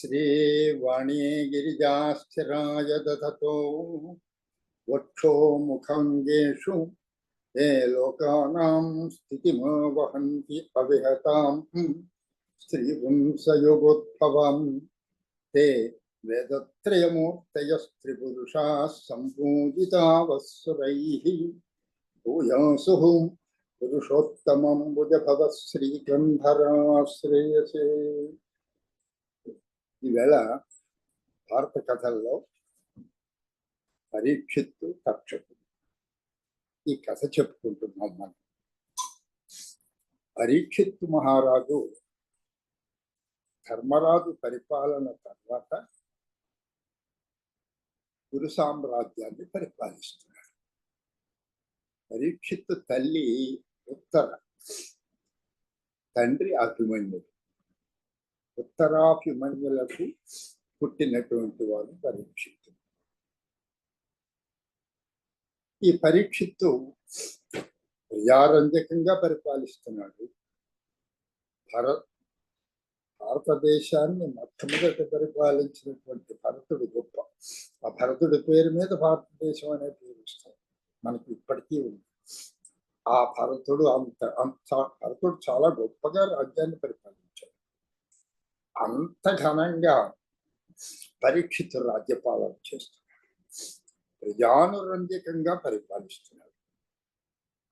श्रीवाणी गिरीजास्थिराय दधतो वक्षो मुखङ्गेषु ते लोकानां स्थितिमवहन्ति अविहतां श्रीपुंसयुगोद्भवं ते वेदत्रयमूर्तयस्त्रिपुरुषाः सम्पूजिता वत्सुरैः भूयांसुः पुरुषोत्तमं भुजभवः श्रीगन्धराश्रेयसे। ఈవేళ భారత కథల్లో పరీక్షిత్తు తక్షకు ఈ కథ చెప్పుకుంటున్నాం మనం. పరీక్షిత్తు మహారాజు ధర్మరాజు పరిపాలన తర్వాత గురు సామ్రాజ్యాన్ని పరిపాలిస్తున్నాడు. పరీక్షిత్తు తల్లి ఉత్తర తండ్రి అభిమన్యుడు. ఉత్తరాభిమన్యులకు పుట్టినటువంటి వాడు పరీక్షిత్తు. ఈ పరీక్షిత్తు ప్రజారంజకంగా పరిపాలిస్తున్నాడు. భరత్ భారతదేశాన్ని మొట్టమొదటి పరిపాలించినటువంటి భరతుడు గొప్ప. ఆ భరతుడి పేరు మీద భారతదేశం అనే పేరు వస్తుంది. మనకి ఇప్పటికీ ఉంది. ఆ భరతుడు అంత అంత భరతుడు చాలా గొప్పగా రాజ్యాన్ని పరిపాలించాడు. అంత ఘనంగా పరీక్షిత రాజ్యపాలన చేస్తున్నాడు ప్రజానురంజకంగా పరిపాలిస్తున్నాడు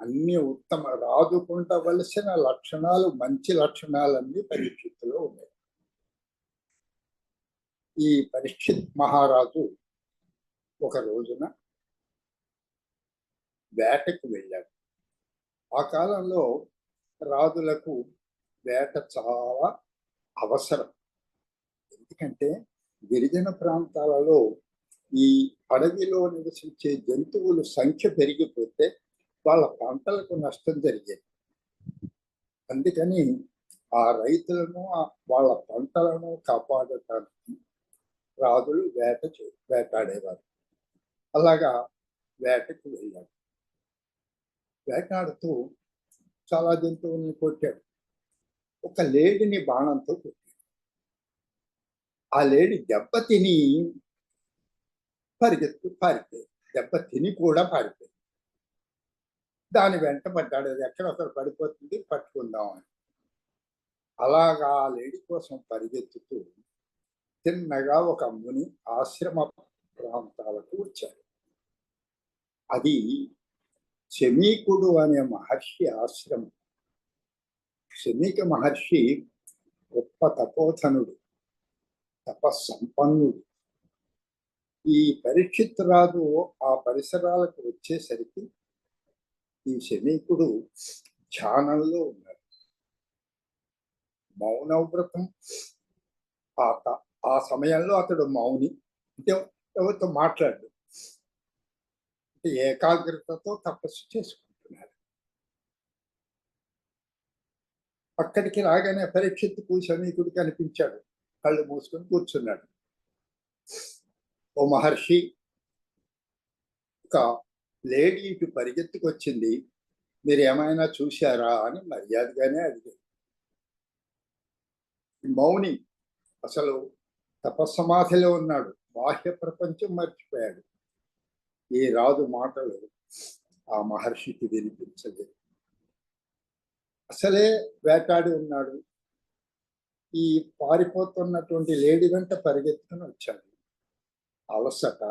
అన్ని ఉత్తమ రాజుకుంటవలసిన లక్షణాలు మంచి లక్షణాలన్నీ పరీక్షిత్తులో ఉన్నాయి. ఈ పరీక్షిత్ మహారాజు ఒక రోజున వేటకు వెళ్ళాడు. ఆ కాలంలో రాజులకు వేట చాలా అవసరం. ఎందుకంటే గిరిజన ప్రాంతాలలో ఈ అడవిలో నివసించే జంతువుల సంఖ్య పెరిగిపోతే వాళ్ళ పంటలకు నష్టం జరిగేది. అందుకని ఆ రైతులను వాళ్ళ పంటలను కాపాడటానికి రాజులు వేట చే వేటాడేవారు. అలాగా వేటకు వెళ్ళాడు వేటాడుతూ చాలా జంతువుల్ని కొట్టాడు. ఒక లేడిని బాణంతో కొట్టాడు. ఆ లేడి దెబ్బ తిని పరిగెత్తు పారిపోయింది దెబ్బ తిని కూడా పారిపోయింది దాని వెంట పడ్డాడు. అది ఎక్కడ అసలు పడిపోతుంది? పట్టుకుందాం అని. అలాగా ఆ లేడి కోసం పరిగెత్తుతూ తిన్నగా ఒక ముని ఆశ్రమ ప్రాంతాలకు వచ్చాడు. అది శమీకుడు అనే మహర్షి ఆశ్రమం. శమీక మహర్షి గొప్ప తపోధనుడు. తపస్సంపన్నుడు. ఈ పరీక్షిత్ రాజు ఆ పరిసరాలకు వచ్చేసరికి ఈ శమీకుడు ధ్యానంలో ఉన్నాడు. మౌనవ్రతం. ఆ ఆ సమయంలో అతడు మౌని. అంటే ఎవరితో మాట్లాడు అంటే ఏకాగ్రతతో తపస్సు చేసుకుంటున్నాడు. అక్కడికి రాగానే పరీక్షిత్తుకు శమీకుడు కనిపించాడు. కళ్ళు మూసుకొని కూర్చున్నాడు. ఓ మహర్షి ఒక లేడీ ఇటు పరిగెత్తుకొచ్చింది. మీరు ఏమైనా చూశారా? అని మర్యాదగానే అడిగాడు. మౌని అసలు తపస్సమాధిలో ఉన్నాడు. బాహ్య ప్రపంచం మర్చిపోయాడు. ఈ రాజు మాటలు ఆ మహర్షికి వినిపించలేదు. అసలే వేటాడి ఉన్నాడు. ఈ పారిపోతున్నటువంటి లేడీ వెంట పరిగెత్తుకుని వచ్చాడు. అలసట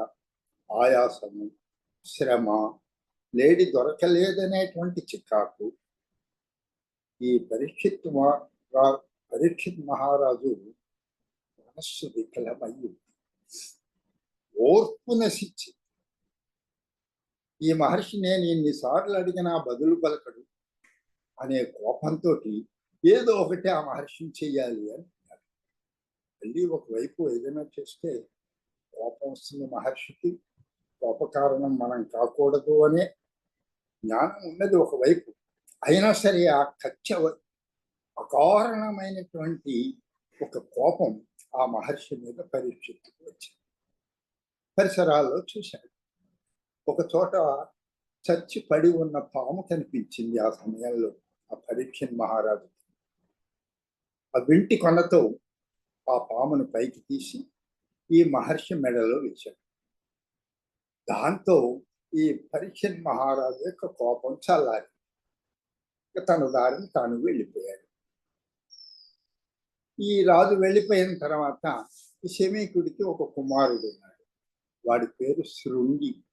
ఆయాసము శ్రమ లేడీ దొరకలేదనేటువంటి చికాకు ఈ పరీక్షిత్ పరీక్షిత్ మహారాజు మనస్సు వికలమయ్యి ఓర్పు నశించి. ఈ మహర్షి నేను ఇన్నిసార్లు అడిగినా బదులు పలకడు అనే కోపంతో ఏదో ఒకటి ఆ మహర్షిని చెయ్యాలి అని మళ్ళీ ఒకవైపు ఏదైనా చేస్తే కోపం వస్తుంది మహర్షికి. కోప కారణం మనం కాకూడదు అనే జ్ఞానం ఉన్నది ఒకవైపు. అయినా సరే ఆ కచ్చ అకారణమైనటువంటి ఒక కోపం ఆ మహర్షి మీద పరీక్షకు వచ్చింది. పరిసరాల్లో చూశాడు. ఒక చోట చచ్చి పడి ఉన్న పాము కనిపించింది ఆ సమయంలో. ఆ పరీక్ష మహారాజు ఆ వింటి కొనతో ఆ పామును పైకి తీసి ఈ మహర్షి మెడలో వేశాడు. దాంతో ఈ పరీక్షన్ మహారాజు యొక్క కోపం చల్లారి. తన దారిని తాను వెళ్ళిపోయాడు. ఈ రాజు వెళ్ళిపోయిన తర్వాత శమీకుడికి ఒక కుమారుడు ఉన్నాడు. వాడి పేరు శృంగి.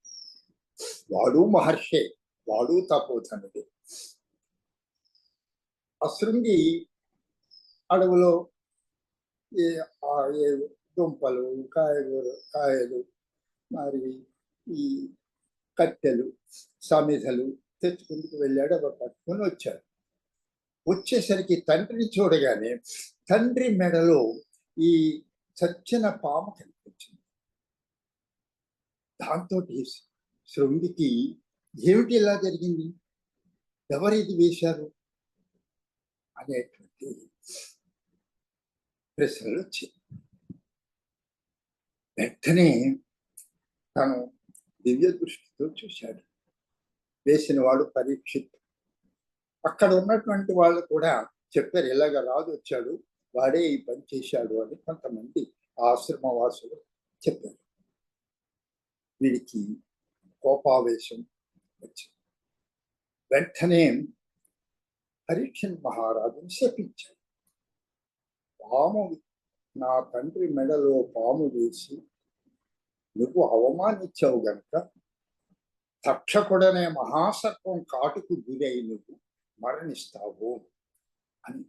వాడు మహర్షే వాడు తపోధనుడే. ఆ శృంగి అడవిలో ఏ దుంపలు కాయగూర కాయలు మరి ఈ కట్టెలు సమిధలు తెచ్చుకుంటూ వెళ్ళాడు. అవి పట్టుకొని వచ్చాడు. వచ్చేసరికి తండ్రిని చూడగానే తండ్రి మెడలో ఈ చచ్చిన పాము కనిపించింది. దాంతో శృంగికి ఏమిటి ఇలా జరిగింది? ఎవరు ఇది వేశారు? అనేటువంటి ప్రశ్నలు వచ్చాయి వెంటనే తను దివ్య దృష్టితో చూశాడు. వేసిన వాడు పరీక్షిత్. అక్కడ ఉన్నటువంటి వాళ్ళు కూడా చెప్పారు ఇలాగ రాజు వచ్చాడు? వాడే ఈ పని చేశాడు అని కొంతమంది ఆశ్రమవాసులు చెప్పారు. వీడికి కోపావేశం వచ్చింది. వెంటనే పరీక్షన్ మహారాజును శపించాడు. పాము నా తండ్రి మెడలో పాము వేసి నువ్వు అవమానించావు గనుక. తక్షకుడనే మహాసర్పం కాటుకు గురై నువ్వు మరణిస్తావు అని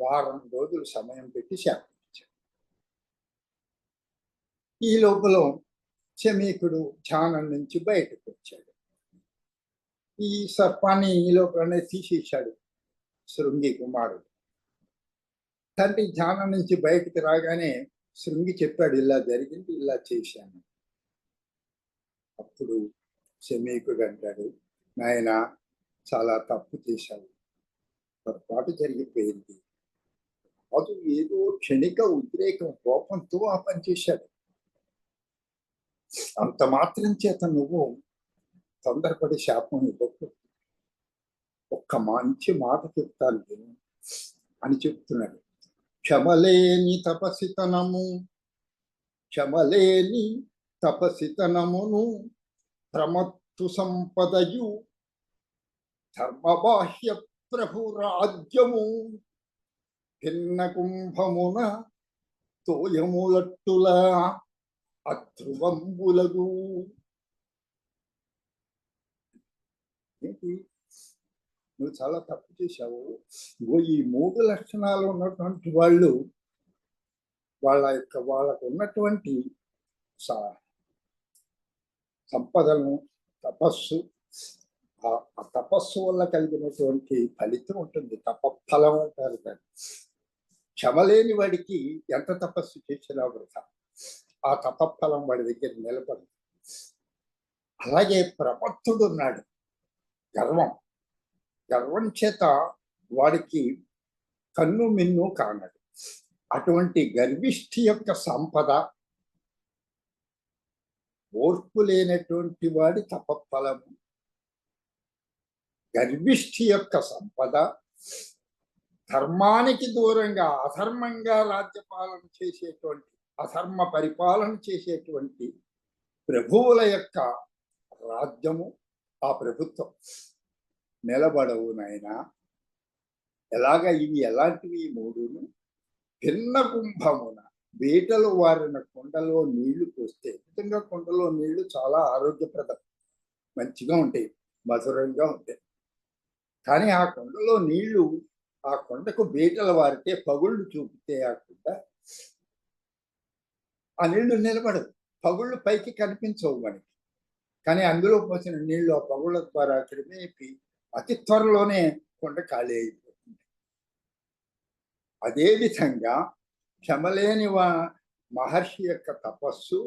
వారం రోజులు సమయం పెట్టి శాపించాడు. ఈ లోపల శమీకుడు ధ్యానం నుంచి బయటకు వచ్చాడు. ఈ సర్పాన్ని ఈ లోపలనే తీసేశాడు శృంగి కుమారుడు. తండ్రి ధ్యానం నుంచి బయటికి రాగానే శృంగి చెప్పాడు ఇలా జరిగింది ఇలా చేశాను. అప్పుడు శమీకుడు అంటాడు నాయన చాలా తప్పు చేశావు. పొరపాటు జరిగిపోయింది. అది ఏదో క్షణిక ఉద్రేకం కోపంతో ఆ పని చేశాడు. అంత మాత్రం చేత నువ్వు తొందరపడి శాపం ఇవ్వకూడదు ఒక్క మంచి మాట చెప్తాను నేను అని చెప్తున్నాడు. క్షమలేని తపసితనము క్షమలేని తపసితనమును ప్రమత్తు సంపదయు ధర్మబాహ్య ప్రభు రాజ్యము భిన్న కుంభమున తోయములట్టుల అధ్రువంబులగు. ఏంటి? నువ్వు చాలా తప్పు చేశావు. ఇగో ఈ మూడు లక్షణాలు ఉన్నటువంటి వాళ్ళు వాళ్ళ యొక్క వాళ్ళకు ఉన్నటువంటి సంపదలను తపస్సు ఆ తపస్సు వల్ల కలిగినటువంటి ఫలితం ఉంటుంది. తపఫలం అంటారు దాన్ని. క్షమలేని వాడికి ఎంత తపస్సు చేసినా వృధా. ఆ తపఫలం వాడి దగ్గర నిలబడదు. అలాగే ప్రపత్తుడు ఉన్నాడు. గర్వం. గర్వం చేత వాడికి కన్ను మిన్ను కానది. అటువంటి గర్విష్ఠి యొక్క సంపద ఓర్పు లేనటువంటి వాడి తపఫలము. గర్విష్ఠి యొక్క సంపద ధర్మానికి దూరంగా అధర్మంగా రాజ్యపాలన చేసేటువంటి అధర్మ పరిపాలన చేసేటువంటి ప్రభువుల యొక్క రాజ్యము ఆ ప్రభుత్వం. నిలబడవు నాయన. ఎలాగ ఇవి ఎలాంటివి మూడును? భిన్న కుంభమున బీటలు వారిన కొండలో నీళ్ళు పోస్తే నిజంగా కొండలో నీళ్ళు చాలా ఆరోగ్యప్రదం. మంచిగా ఉంటాయి మధురంగా ఉంటాయి. కానీ ఆ కొండలో నీళ్ళు ఆ కొండకు బీటలు వారితే పగుళ్ళు చూపితే ఆ కొండ ఆ నీళ్ళు నిలబడదు పగుళ్ళు పైకి కనిపించవు మనకి. కానీ అందులో పోసిన నీళ్ళు ఆ పగుళ్ళ ద్వారా క్రమేపి అతి త్వరలోనే కొండ ఖాళీ అయిపోతుంది. అదే విధంగా క్షమలేని వా మహర్షి యొక్క తపస్సు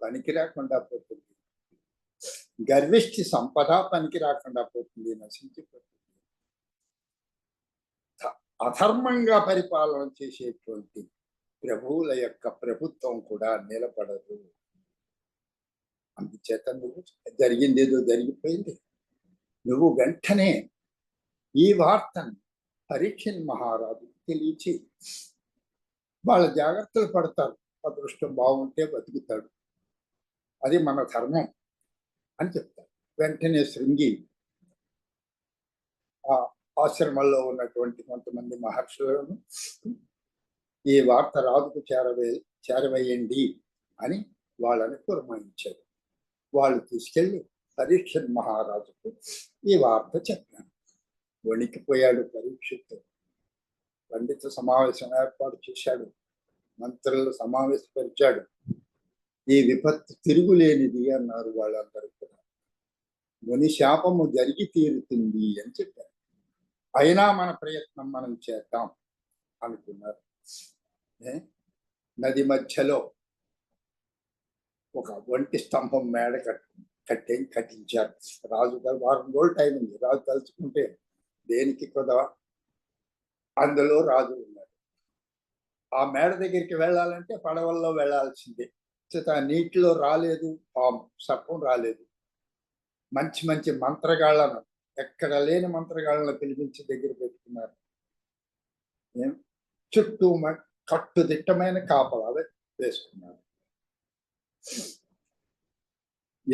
పనికి రాకుండా పోతుంది. గర్విష్ఠి సంపద పనికి రాకుండా పోతుంది నశించిపోతుంది. అధర్మంగా పరిపాలన చేసేటువంటి ప్రభువుల యొక్క ప్రభుత్వం కూడా నిలబడదు. అందుచేత నువ్వు జరిగింది ఏదో జరిగిపోయింది. నువ్వు వెంటనే ఈ వార్తను పరీక్షన్ మహారాజు తెలియచి వాళ్ళ జాగ్రత్తలు పడతారు. అదృష్టం బాగుంటే బతుకుతాడు. అది మన ధర్మం అని చెప్తారు. వెంటనే శృంగి ఆ ఆశ్రమంలో ఉన్నటువంటి కొంతమంది మహర్షులను ఈ వార్త రాజుకు చేరవే చేరవేయండి అని వాళ్ళని పురమాయించారు వాళ్ళు తీసుకెళ్ళి పరీక్షణ్ మహారాజుకు ఈ వార్త చెప్పాను. వణికిపోయాడు పరీక్షిత్ పండిత సమావేశం ఏర్పాటు చేశాడు. మంత్రులు సమావేశపరిచాడు. ఈ విపత్తు తిరుగులేనిది అన్నారు వాళ్ళందరూ కూడా. ముని శాపము జరిగి తీరుతుంది అని చెప్పారు. అయినా మన ప్రయత్నం మనం చేద్దాం అనుకున్నారు. ఏ? నది మధ్యలో ఒక ఒంటి స్తంభం మేడ కట్టుకుంది. కట్టే కట్టించారు. రాజు వారం రోజులు టైం ఉంది. రాజు తలుచుకుంటే దేనికి కదా అందులో రాజు ఉన్నాడు. ఆ మేడ దగ్గరికి వెళ్ళాలంటే పడవల్లో వెళ్ళాల్సిందే. చేత నీటిలో రాలేదు. పాము సర్పం రాలేదు. మంచి మంచి మంత్రగాళ్ళను ఎక్కడ లేని మంత్రగాళ్ళను పిలిపించి దగ్గర పెట్టుకున్నారు. చుట్టూ కట్టుదిట్టమైన కాపలా వేసుకున్నారు.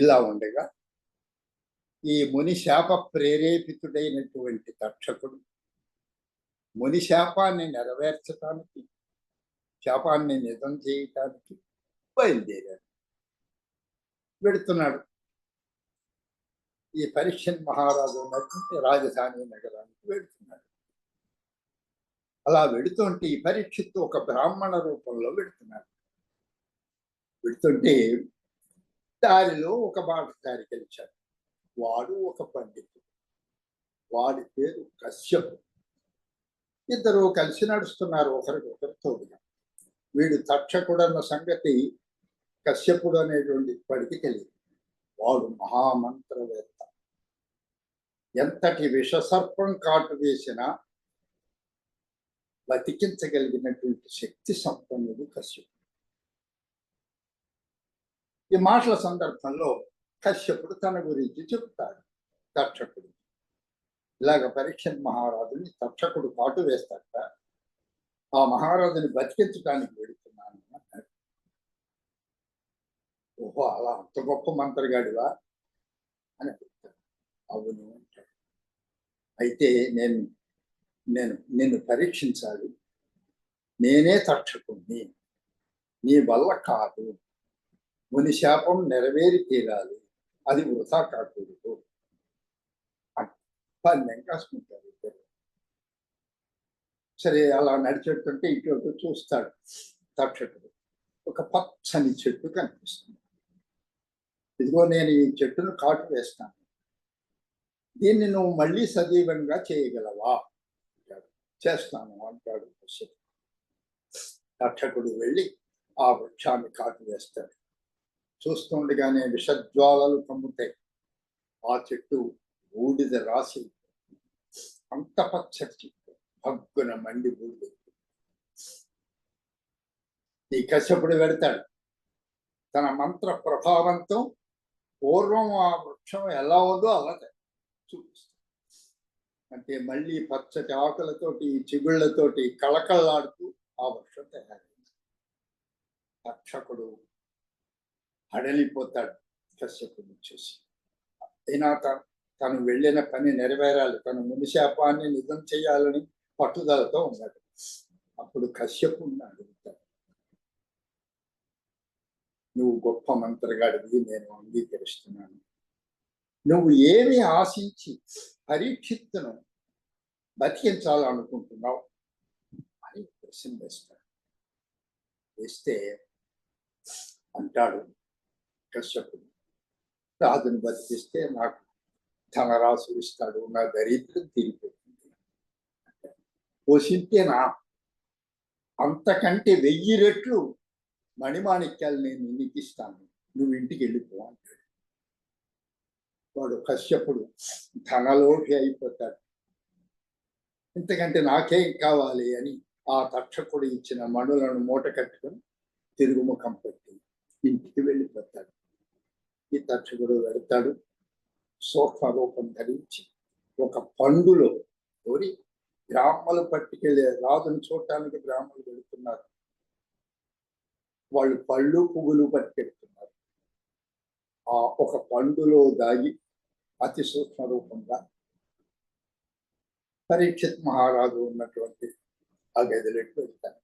ఇలా ఉండగా ఈ ముని శాప ప్రేరేపితుడైనటువంటి తక్షకుడు ముని శాపాన్ని నెరవేర్చటానికి శాపాన్ని నిజం చేయటానికి బయలుదేరాడు. వెడుతున్నాడు. ఈ పరీక్షన్ మహారాజు ఉన్నటువంటి రాజధాని నగరానికి వెడుతున్నాడు. అలా వెడుతుంటే ఈ పరీక్షిత్తు ఒక బ్రాహ్మణ రూపంలో వెడుతున్నాడు. వెడుతుంటే దారిలో ఒక బాటసారి గెలిచాడు వాడు ఒక పండితుడు. వాడి పేరు కశ్యప్. ఇద్దరు కలిసి నడుస్తున్నారు ఒకరికొకరు తోడుగా. వీడు తక్షకుడన్న సంగతి కశ్యపుడు అనేటువంటి పడికి తెలియదు. వాడు మహామంత్రవేత్త. ఎంతటి విషసర్పం కాటు వేసినా బతికించగలిగినటువంటి శక్తి సంపన్నుడు కశ్యపుడు. ఈ మాటల సందర్భంలో కశ్యపుడు తన గురించి చెప్తాడు. తక్షకుడు ఇలాగ పరీక్ష మహారాజుని తక్షకుడు పాటు వేస్తాడట. ఆ మహారాజుని బతికించడానికి వెడుతున్నాను అన్నాడు. ఓహో అలా అంత గొప్ప మంత్రగాడివా? అని అడుగుతాడు. అవును అంటాడు. అయితే నేను నేను నిన్ను పరీక్షించాలి. నేనే తక్షకుణ్ణి నీ వల్ల కాదు. ముని శాపం నెరవేరి తీరాలి. అది వృధా కాకూడదు. పందెం కాసుకుంటారు ఇద్దరు. సరే అలా నడిచేటంటే ఇటు చూస్తాడు తక్షకుడు ఒక పచ్చని చెట్టు కనిపిస్తుంది. ఇదిగో నేను ఈ చెట్టును కాటు వేస్తాను. దీన్ని నువ్వు మళ్ళీ సజీవంగా చేయగలవా? అంటాడు. చేస్తాను అంటాడు. కశ్యపుడు. తక్షకుడు వెళ్ళి ఆ వృక్షాన్ని కాటు వేస్తాడు. చూస్తుండగానే విషజ్వాలలు కమ్ముతాయి. ఆ చెట్టు బూడిద రాసి అంత పచ్చటి చెట్టు భగ్గున మండి బూడిద. ఈ కశ్యపుడు వెడతాడు తన మంత్ర ప్రభావంతో పూర్వం ఆ వృక్షం ఎలా ఉందో అలా చూపిస్తాడు. అంటే మళ్ళీ పచ్చటి ఆకులతోటి చిగుళ్ళతోటి కళకళలాడుతూ ఆ వృక్షం తయారైంది. రక్షకుడు అడలిపోతాడు కశ్యపుడిని చూసి. అయినా తను వెళ్ళిన పని నెరవేరాలి. తన ముని శాపాన్ని నిజం చేయాలని పట్టుదలతో ఉన్నాడు. అప్పుడు కశ్యపుని అడుగుతాడు. నువ్వు గొప్ప మంత్రగాడివి నేను అంగీకరిస్తున్నాను. నువ్వు ఏమి ఆశించి పరీక్షిత్తును బతికించాలనుకుంటున్నావు? అని ప్రశ్న వేస్తాడు. వేస్తే అంటాడు కశ్యపుడు రాజును బతికిస్తే నాకు ధనరాశు ఇస్తాడు నా దరిద్రం తీరిపోతుంది. పోషింటేనా అంతకంటే వెయ్యి రెట్లు మణిమాణిక్యాలు నేను నీకు ఇస్తాను నువ్వు ఇంటికి వెళ్ళిపో అంటాడు. వాడు కశ్యపుడు ధనలోభి అయిపోతాడు. ఇంతకంటే నాకేం కావాలి అని ఆ తక్షకుడు ఇచ్చిన మణులను మూట కట్టుకొని తిరుగుముఖం పెట్టి ఇంటికి వెళ్ళిపోతాడు. ఈ తక్షకుడు వెళ్తాడు. సూక్ష్మ రూపం ధరించి ఒక పండులో కోరి బ్రాహ్మలు పట్టుకెళ్ళే రాజును చూడటానికి బ్రాహ్మలు వెళుతున్నారు. వాళ్ళు పళ్ళు పువ్వులు పట్టుకెళ్తున్నారు ఆ ఒక పండులో దాగి అతి సూక్ష్మ రూపంగా పరీక్షిత్ మహారాజు ఉన్నటువంటి ఆ గదిలోకి వెళ్తారు.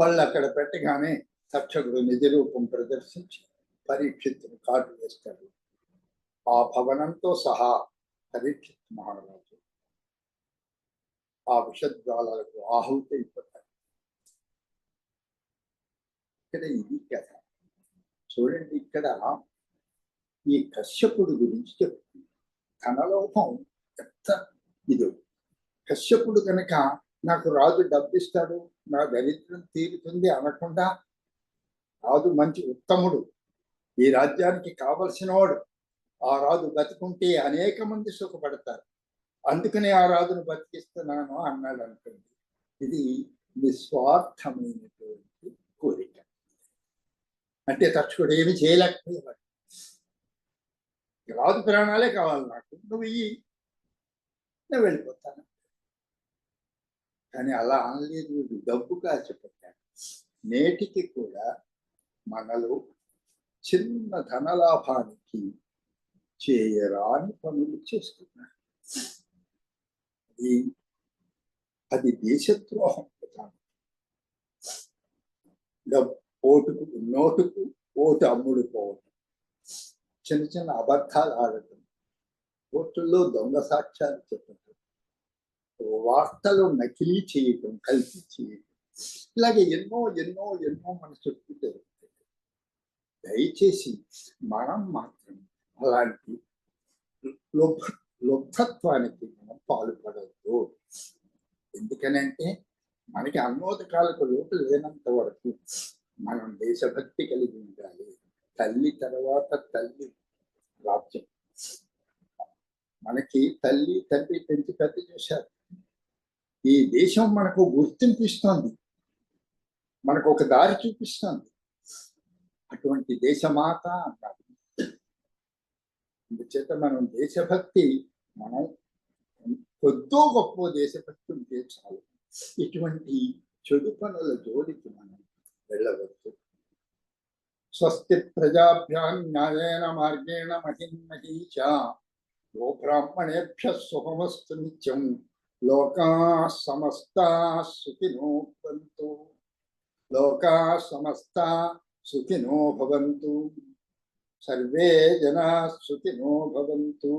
పళ్ళు అక్కడ పెట్టగానే తక్షకుడు నిజ రూపం ప్రదర్శించి పరీక్షిత్తును కాటు వేస్తాడు. ఆ భవనంతో సహా పరీక్షిత్ మహారాజు. ఆ విషద్వాలకు ఆహుతి అయిపోతాడు ఇక్కడ ఇది కథ. చూడండి ఇక్కడ ఈ కశ్యపుడు గురించి చెప్తుంది. ధనలోపం ఎంత ఇది. కశ్యపుడు కనుక నాకు రాజు డబ్బిస్తాడు నా దరిద్రం తీరుతుంది అనకుండా రాజు మంచి ఉత్తముడు. ఈ రాజ్యానికి కావలసిన వాడు ఆ రాజు బతుకుంటే అనేక మంది సుఖపడతారు. అందుకనే ఆ రాజును బతికిస్తున్నాను అన్నాడు అనుకోండి. ఇది నిస్వార్థమైనటువంటి కోరిక. అంటే తక్షకుడు ఏమి చేయలేకపోయేవాడు రాజు ప్రాణాలే కావాలి నాకు. నువ్వు ఇయ్యి. నేను వెళ్ళిపోతాను. కానీ అలా అనలేదు. వీడు డబ్బు కాచిపెట్టాడు నేటికి కూడా మనలో చిన్న ధనలాభానికి చేయరాని పనులు చేస్తున్నారు. అది అది దేశద్రోహం ప్రధానం ఓటుకు నోటుకు ఓటు అమ్ముడు పోవటం చిన్న చిన్న అబద్ధాలు ఆడటం కోర్టుల్లో దొంగ సాక్ష్యాలు చెప్పటం వార్తలు నకిలీ చేయటం కల్పి చేయటం ఇలాగే ఎన్నో ఎన్నో ఎన్నో మన చుట్టూ దయచేసి మనం మాత్రం అలాంటి లుబ్ధ లుబ్ధత్వానికి మనం పాల్పడద్దు. ఎందుకనంటే మనకి అన్నోదకాలకు లోటు లేనంత వరకు మనం దేశభక్తి కలిగి ఉండాలి. తల్లి తర్వాత తల్లి రాజ్యం. మనకి తల్లి తండ్రి పెంచి పెద్ద చేశారు. ఈ దేశం మనకు గుర్తింపు ఇస్తుంది. మనకు ఒక దారి చూపిస్తుంది. అటువంటి దేశమాత అన్నారు అందుచేత మనం దేశభక్తి మనం కొద్దో గొప్ప దేశభక్తి ఉంటే చాలు. ఇటువంటి చెడు పనుల జోలికి మనం వెళ్ళవచ్చు స్వస్తి ప్రజాభ్యాం న్యాయేన మార్గేణ మహిన్మహీచ గోబ్రాహ్మణేభ్య శుభమస్తు నిత్యం. లోకా సమస్త సుఖినో లోకా సమస్తా सुखिनो भवन्तु सर्वे जनाः सुखिनो भवन्तु